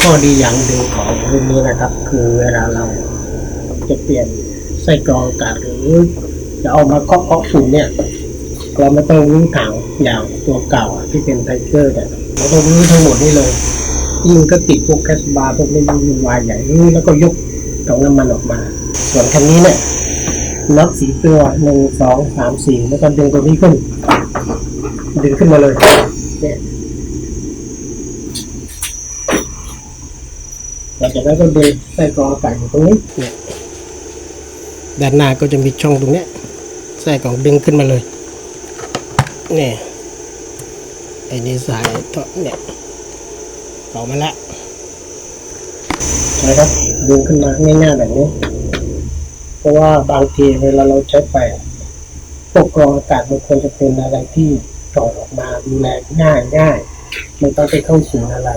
ข้อดีอย่างหนึ่งของรุ่นนี้นะครับ คือเวลาเราจะเปลี่ยนไส้กรองอากาศหรือจะเอามาเคาะเคาะฝุ่นเนี่ย เราไม่ต้องรื้อถังอย่างตัวเก่าที่เป็นไทเกอร์เนี่ยเราต้องรื้อทั้งหมดนี่เลยยิ่งก็ติดพวกแคสบาร์พวกนี้มันวุ่นวายใหญ่รื้อแล้วก็ยกถังน้ำมันออกมา ส่วนคันนี้เนี่ยน็อตสีตัวหนึ่งสองสามสี่แล้วก็ดึงตัวนี้ขึ้น ดึงขึ้นมาเลยเนี่ย หลังจากนั้นก็ดึงไส้กรองอากาศอยู่ตรงนี้เนี่ยด้านหน้าก็จะมีช่องตรงเนี้ยไส้กรองดึงขึ้นมาเลยเนี่ยไอ้นี่สายต่อเนี่ยต่อมาละนะครับดึงขึ้นมาง่ายๆแบบนี้ เพราะว่าบางทีเวลาเราใช้ไฟอะพวกกรองอากาศมันควรจะเป็นอะไรที่ถอออกมาดูแลง่ายง่ายไม่ต้องไปเข้าสู่อะไร